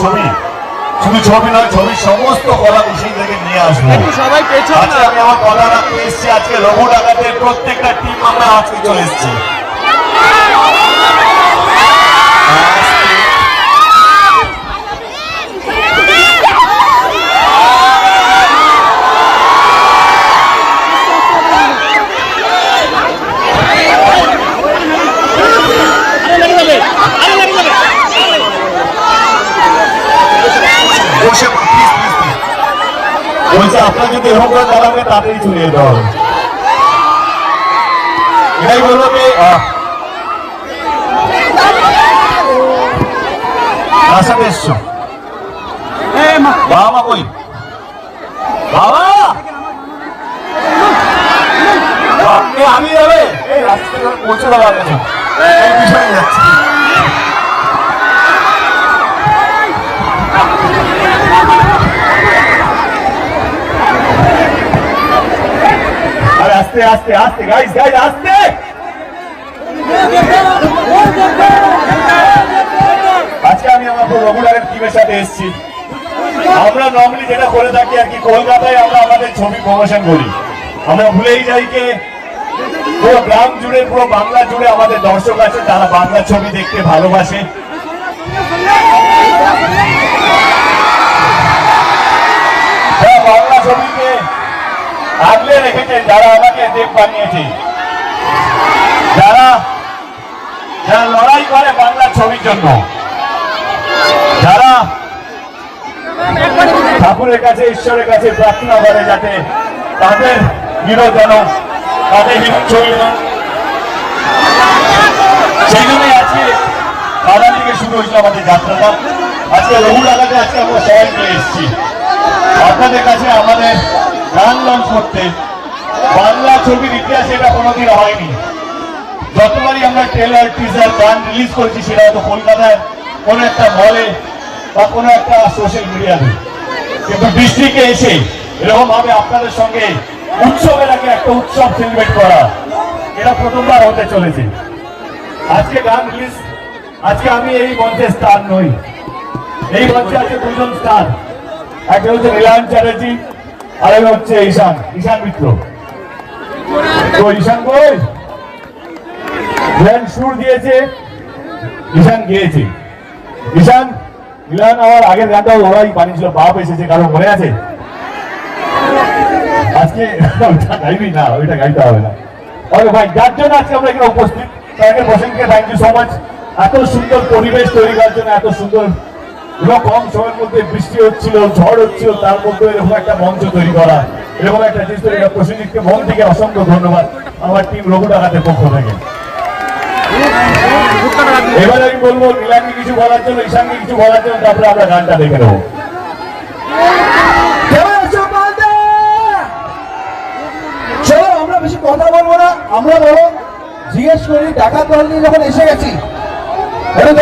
ছবি। শুধু ছবি নয় ছবি সমস্ত কলা কুশি থেকে নিয়ে আসব। সবাই পেছনে আমি আমার কলা রাখতে এসেছি আজকে লঘু ডাকাতের প্রত্যেকটা টিম আমরা আজকে চলে এসেছি। বসে বলছে, আপনার যদি এরকম করে দাঁড়াবে তাড়াতাড়ি চলে যেতে হবে। এটাই বলব যে মা কই? বাবা! আমি যাবে? এই রাস্তাটা পৌঁছে দেওয়া গেছে পিছনে যাচ্ছি আরে আস্তে আস্তে আস্তে গাইস গাইস আস্তে। আজকে আমি আমার রঘুনাথের টিমের সাথে এসেছি। আমরা নর্মালি যেটা করে থাকি আর কি, কলকাতায় আমরা আমাদের ছবি প্রমোশন করি। আমরা ভুলেই যাই যে পুরো গ্রাম জুড়ে, পুরো বাংলা জুড়ে আমাদের দর্শক আছে, তারা বাংলা ছবি দেখতে ভালোবাসে যারা বাংলা ছবিকে আগলে রেখেছেন যারা আমাকে দেব বানিয়েছে। যারা যারা লড়াই করে বাংলা ছবির জন্য। যারা ঠাকুরের কাছে, ঈশ্বরের কাছে প্রার্থনা করে যাতে তাদের হিরো যেন তাদের হিরো ছবি সেই জন্যই আজকে বাধা থেকে শুরু হয়েছিল আমাদের যাত্রাটা। আজকে রঘু লাগাতে আজকে আমরা সবাই মিলে এসেছি। আপনাদের কাছে আমাদের গান লঞ্চ করতে বাংলা ছবির ইতিহাসে এটা কোনোদিন হয়নি। যতবারই আমরা ট্রেলার, টিজার, গান রিলিজ করেছি, সেটা হয়তো কলকাতায় কোনো একটা মলে বা কোনো একটা সোশ্যাল মিডিয়াতে কিন্তু ডিস্ট্রিক্টে এসে এরকম ভাবে আপনাদের সঙ্গে উৎসবের আগে একটা উৎসব সেলিব্রেট করা, এটা প্রথমবার হতে চলেছে। আজকে গান রিলিজ আজকে আমি এই মঞ্চে স্টার নই। এই মঞ্চে আছে দুজন স্টার একটা হচ্ছে নীলায়ন চ্যাটার্জি, আর হচ্ছে ঈশান ঈশান মিত্র। তো ঈশান সুর দিয়েছে। ঈশান গিয়েছে। ঈশান, মিলান আমার আগের ওরাই বাপ এসেছে, কারও মনে আছে? আজকে ওইটা গাইবি না, ওইটা গাইতে হবে না। ভাই, যার জন্য আজকে আমরা এখানে উপস্থিত তাকে বসেনকে থ্যাংক ইউ সো মাচ এত সুন্দর পরিবেশ তৈরি করার জন্য, এত সুন্দর এবং কম সময়ের মধ্যে বৃষ্টি হচ্ছিল, ঝড় হচ্ছিল, তার মধ্যে এরকম একটা মঞ্চ তৈরি করা। একটা জিনিস প্রসেনজিৎকে মন থেকে অসংখ্য ধন্যবাদ। আমার টিম পক্ষ থেকে। এবার আমি বলব কিছু বলার জন্য কিছু বলার জন্য, তারপরে আমরা গানটা দেখে নেব? চলো, আমরা বেশি কথা বলব না। আমরা বলো জিজ্ঞেস করি টাকা দল যখন এসে গেছি। এটা